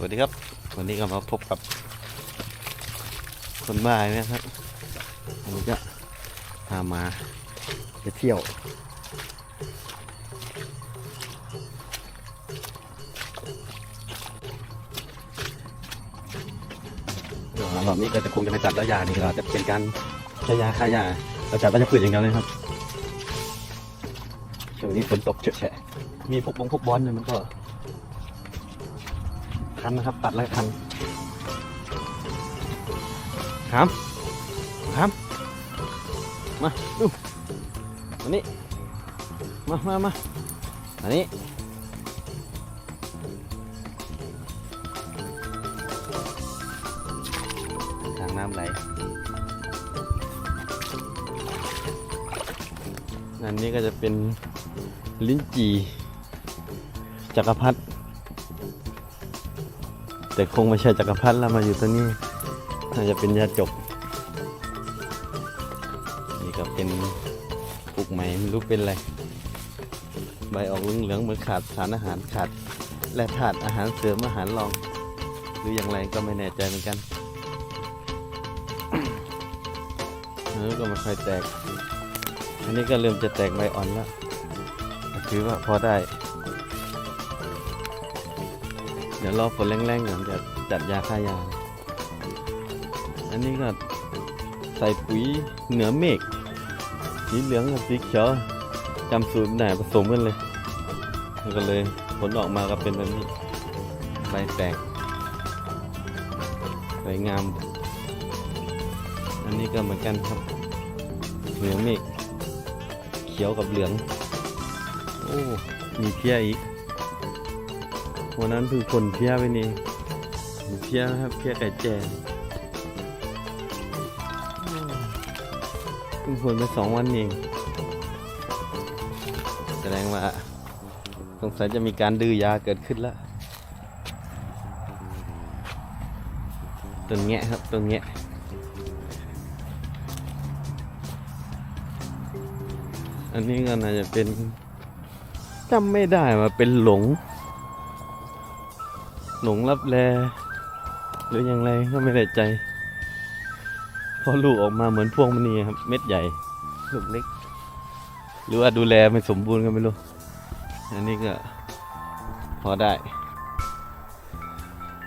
สวัสดีครับ วันนี้ก็มาพบกับ คนบ้านะครับวันนี้ก็พามาไปเที่ยว รอบนี้ก็จะคงจะไม่จัดแล้วยานี่ก็จะเป็นการใช้ยาฆ่ายาเราจัดว่าจะพืชอย่างเดียวเลยครับช่วงนี้ฝนตกเฉอะแฉะมีพวกบงพวกบอลเนี่ยมันก็ คันนะครับ ตัดแล้วคันครับครับมาดูอันนี้มามามาอันนี้ทางน้ำไหลอันนี้ก็จะเป็นลิ้นจี่จักรพรรดิ แต่คงไม่ใช่จักรพรรดิแล้วมาอยู่ตัวนี้น่าจะเป็นยาจก นี่ก็เป็นปลูกใหม่ไม่รู้เป็นอะไร ใบออกเหลืองๆเหมือนขาดสารอาหารขาดแร่ธาตุอาหารเสริมอาหารรอง หรืออย่างไรก็ไม่แน่ใจเหมือนกันเออก็ไม่ค่อยแตก อันนี้ก็เริ่มจะแตกใบอ่อนแล้วถือว่าพอได้ เดี๋ยวรอฝนแรงๆก่อนจะจัดยาฆ่ายา อันนี้ก็ใส่ปุ๋ยเหนือเมฆสีเหลืองกับสีเขียวจำสูตรไม่ได้ผสมกันเลยแล้วก็เลยผลออกมาก็เป็นแบบนี้ใบแตกสวยงาม อันนี้ก็เหมือนกันครับ เหลืองเมฆเขียวกับเหลือง โอ้ มีเพี้ยอีก วันนั้นเพิ่งผลเพี้ยไปนี่เพี้ยนะครับเพี้ยไก่แจ้โอ้เพิ่งผลไปสองวันเองแสดงว่าสงสัยจะมีการดื้อยาเกิดขึ้นแล้วต้นแงะครับต้นแงะอันนี้ก็น่าจะเป็นจำไม่ได้ว่าเป็นหลง หลงรับแลหรือยังไรก็ไม่ได้ใจพราะลูกออกมาเหมือนพวงมณีครับ เม็ดใหญ่ ลูกเล็ก หรือว่าดูแลไม่สมบูรณ์ก็ไม่รู้ อันนี้ก็พอได้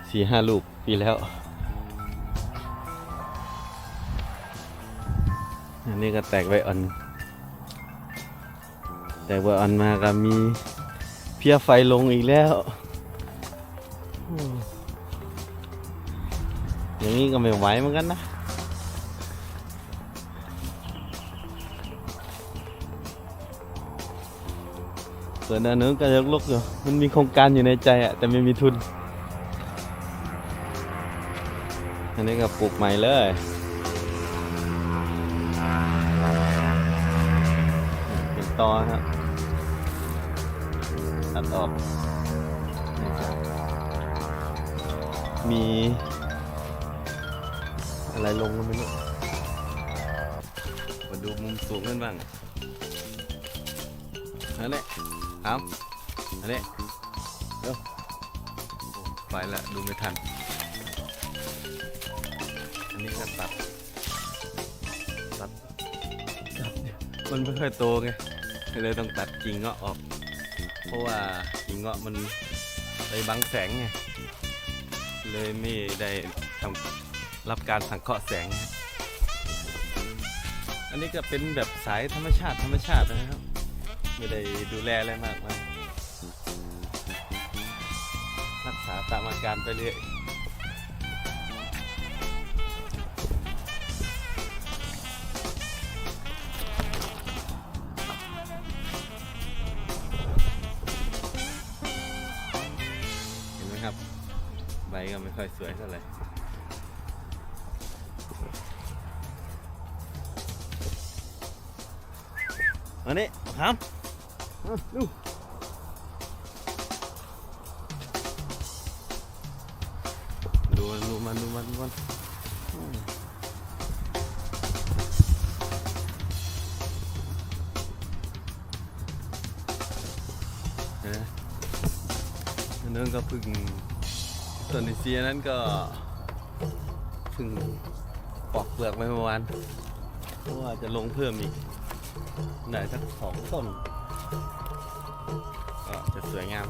สี่ห้าลูกปีแล้ว อันนี้ก็แตกไว้อ่อน แต่ว่อนมาก็มีเพี้ยไฟลงอีกแล้ว อย่างนี้ก็ไม่ไหวเหมือนกันนะส่วนอันนู้นก็ยังลกอยู่มันมีโครงการอยู่ในใจอะแต่ไม่มีทุน อันนี้ก็ปลูกใหม่เลยเป็นตอครับตัดออก มี อะไรลงก็ไม่รู้มาดูมุมสูงกันบ้างอันนี้เอาอันนี้เอ้าไปละดูไม่ทัน อันนี้ก็ตัดตัด ตัด มันไม่ค่อยโตไง เลยต้องตัดกิ่งเงาะออก เพราะว่ากิ่งเงาะมันไปบังแสงไง เลยไม่ได้ทำรับการสังเคราะห์แสง อันนี้ก็เป็นแบบสายธรรมชาติธรรมชาตินะครับ ไม่ได้ดูแลอะไรมากมายรักษาตามอาการไปเรื่อย ไม่ค่อยสวยเท่าไหร่อันนี้ครับมาดูดูมันดูมันดูมันดูมันอืมเห็นไหมอันนั้นก็เพึ่ง ส่วนอินเซียนั้นก็เพิ่งปอกเปลือกไปเมื่อวานเพราะว่าจะลงเพิ่มอีกได้สักสองต้นก็จะสวยงาม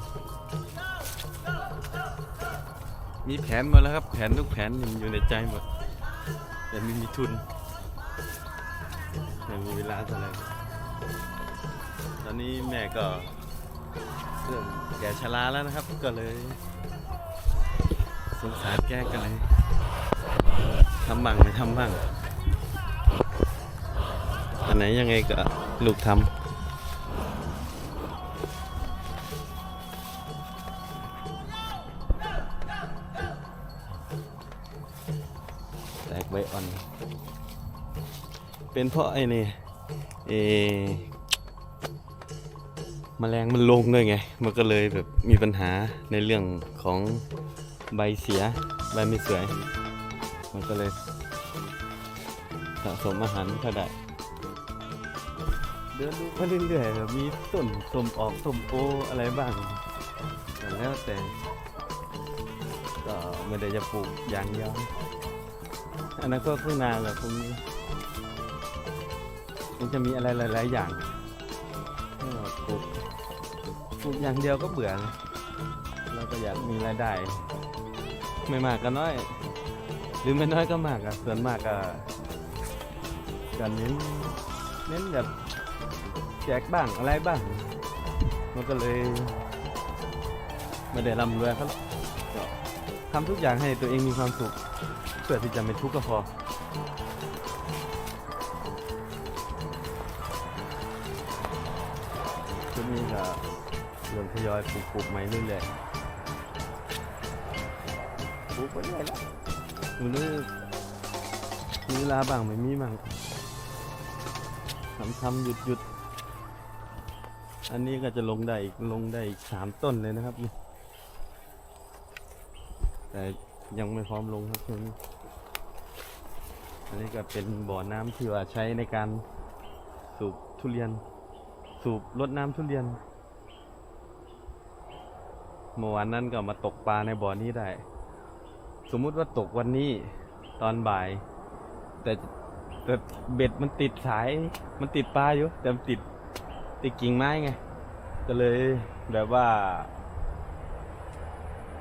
มีแผนหมดแล้วครับ แผนทุกแผนมันอยู่ในใจหมด แต่ไม่มีทุนไม่มีเวลาเท่าไหร่ตอนนี้แม่ก็เริ่มแก่ชราแล้วนะครับ ก็เลย สงสารแก้กันเลยทำบ้างไม่ทำบ้างอันไหนยังไงก็ลูกทำแตกใบอ่อน เป็นเพราะไอ้นี่เอมแมลงมันลงด้วยไง มันก็เลยแบบมีปัญหาในเรื่องของ ใบเสีย ใบไม่สวย มันก็เลยสะสมอาหารเท่าได้เดินดูไปเรื่อยๆมีต้นสมออกสมโออะไรบ้างแต่แล้วแต่ก็ไม่ได้จะปลูกอย่างเดียวอันาคตข้างหน้าแหละคงคงจะมีอะไรหลาย ๆ อย่างปลูกปลูกอย่างเดียวก็เบื่อเราก็อยากมีรายได้ ไม่มากก็น้อย หรือไม่น้อยก็มากอะส่วนมากก็ก็เน้นเน้นแบบแจกบ้างอะไรบ้าง มันก็เลยไม่ได้ร่ำรวยเขาหรอกก็ทำทุกอย่างให้ตัวเองมีความสุขเพื่อที่จะไม่ทุกข์ก็พอช่วงนี้ก็เริ่มทยอยปลูกปลูกใหม่เรื่อยๆ ปลูกไปเรื่อยแล้วดูนี่มีเวลาบ้างไม่มีบ้างทำทำหยุดหยุดอันนี้ก็จะลงได้อีกลงได้อีกสามต้นเลยนะครับนี่แต่ยังไม่พร้อมลงครับช่วงนี้อันนี้ก็เป็นบ่อน้ำที่ว่าใช้ในการสูบทุเรียน สูบรดน้ำทุเรียนเมื่อวานนั้นก็มาตกปลาในบ่อนี้ได้ สมมุติว่าตกวันนี้ตอนบ่าย แต่แต่เบ็ดมันติดสาย มันติดปลาอยู่ แต่มันติดติดกิ่งไม้ไง ก็เลยแบบว่า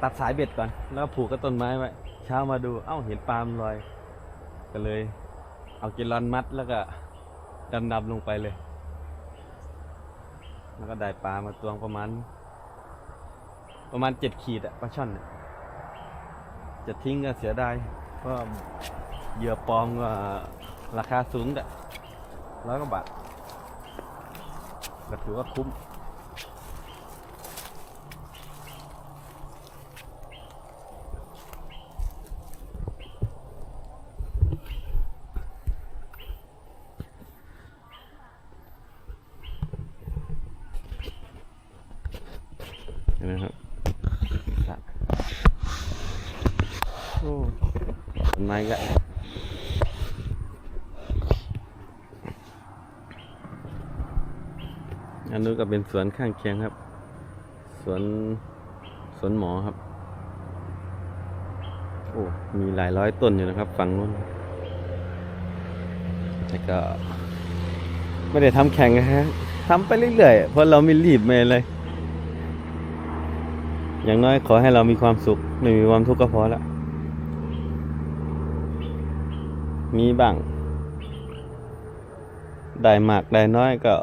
ตัดสายเบ็ดก่อน แล้วก็ผูกกับต้นไม้ไว้ เช้ามาดู เอ้าเห็นปลามันลอย ก็เลย เอากิลอนมัดแล้วก็ดำดำลงไปเลย แล้วก็ได้ปลามาตวงประมาณ ประมาณเจ็ดขีดอะปลาช่อนน่ะ จะทิ้งก็เสียดายเพราะเหยื่อปลอมก็ราคาสูงอะร้อยกว่าบาทก็ถือว่าคุ้ม เห็นไหมครับสระโอ้ ต้นไม้ก็อันนู้นก็เป็นสวนข้างเคียงครับ สวนสวนหมอครับ โอ้ มีหลายร้อยต้นอยู่นะครับ ฝั่งนู้นแต่ก็ ไม่ได้ทำแข่งนะฮะทำไปเรื่อยๆ เพราะเราไม่รีบไม่อะไรอย่างน้อยขอให้เรามีความสุข ไม่มีความทุกข์ก็พอละ มีบ้าง ได้มากได้น้อยก็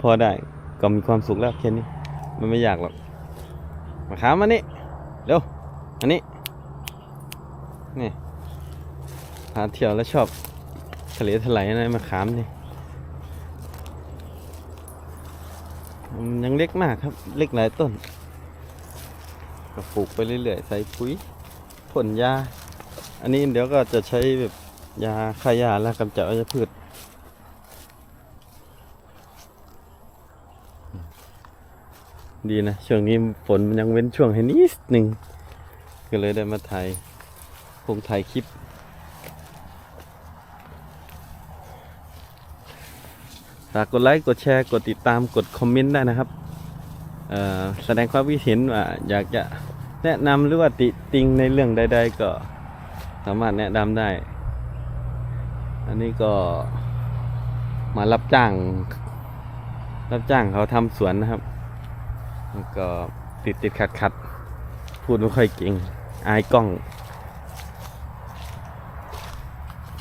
พอได้ก็มีความสุขแล้วแค่นี้ มันไม่อยากหรอก มาขามมานี่เร็วอันนี้ นี่หาเที่ยวแล้วชอบทะเลถลายนะไรมาขามนี่มันยังเล็กมากครับ เล็กหลายต้น ก็ปลูกไปเรื่อยๆ ใส่ปุ๋ยพ่นยา อันนี้เดี๋ยวก็จะใช้แบบ ยาฆ่าหญ้าและกำจัดวัชพืชดีนะ ช่วงนี้ฝนมันยังเว้นช่วงให้นิดหนึ่งก็เลยได้มาถ่ายคงถ่ายคลิป ฝากกดไลค์กดแชร์กดติดตามกดคอมเมนต์ได้นะครับ แสดงความคิดเห็นว่าอยากจะแนะนำหรือว่าติติงในเรื่องใด ๆ ก็สามารถแนะนำได้ อันนี้ก็มารับจ้าง รับจ้างเขาทำสวนนะครับแล้วก็ติดติดขัดขัดพูดไม่ค่อยเก่ง อายกล้อง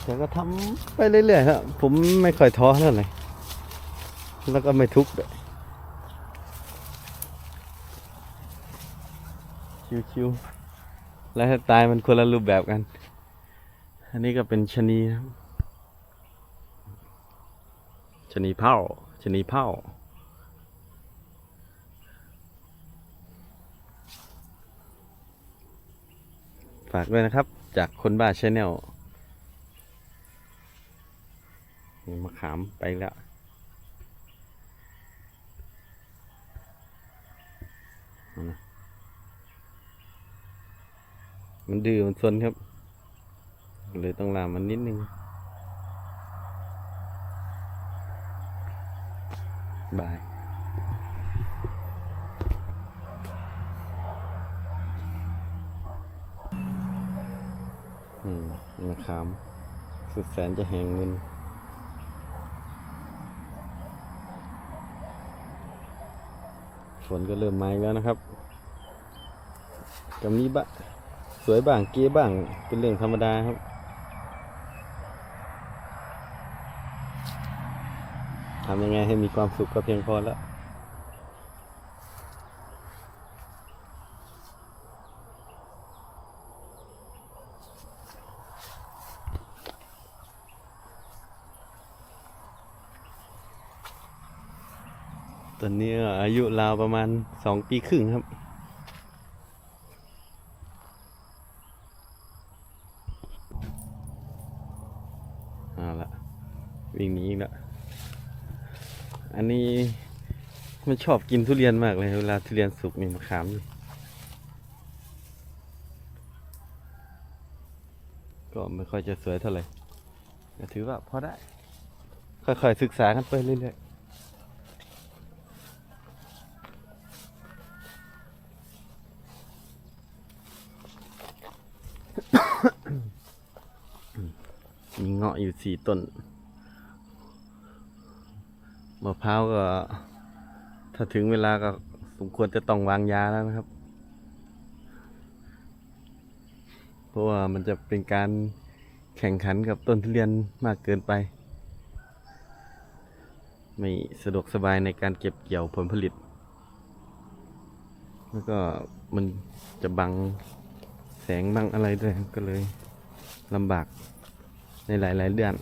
แต่ก็ทำไปเรื่อยๆครับผมไม่ค่อยท้อเท่าไหร่แล้วก็ไม่ทุกข์ด้วยชิวๆแล้วถ้าตายมันคนละรูปแบบกัน อันนี้ก็เป็นชะนีครับ ชนีเผ่าชนีเผ่าฝากด้วยนะครับ จากคนบ้าชาแนลมีมะขามไปแล้วมันดื้อมันซนครับ เลยต้องลามมันนิดนึง บายอืมมะขามสุดแสนจะแหงเงินฝนก็เริ่มมาอีกแล้วนะครับกับนี้บะสวยบ้างเกี้บ้างเป็นเรื่องธรรมดาครับ ทำยังไงให้มีความสุขก็เพียงพอแล้วตอนนี้อายุราวประมาณสองปีครึ่งครับ เอาละวิ่งหนีอีกแล้ว อันนี้มันชอบกินทุเรียนมากเลย เวลาทุเรียนสุกนี่มะขามนี่ก็ไม่ค่อยจะสวยเท่าไหร่แต่ถือว่าพอได้ ค่อยๆศึกษากันไปเรื่อยๆมีเงาะอยู่สี่ต้น มะพร้าวก็ ถ้าถึงเวลาก็สมควรจะต้องวางยาแล้วนะครับ เพราะว่ามันจะเป็นการแข่งขันกับต้นทุเรียนมากเกินไป ไม่สะดวกสบายในการเก็บเกี่ยวผลผลิต แล้วก็มันจะบังแสงบังอะไรด้วยก็เลยลำบากในหลาย ๆ เดือน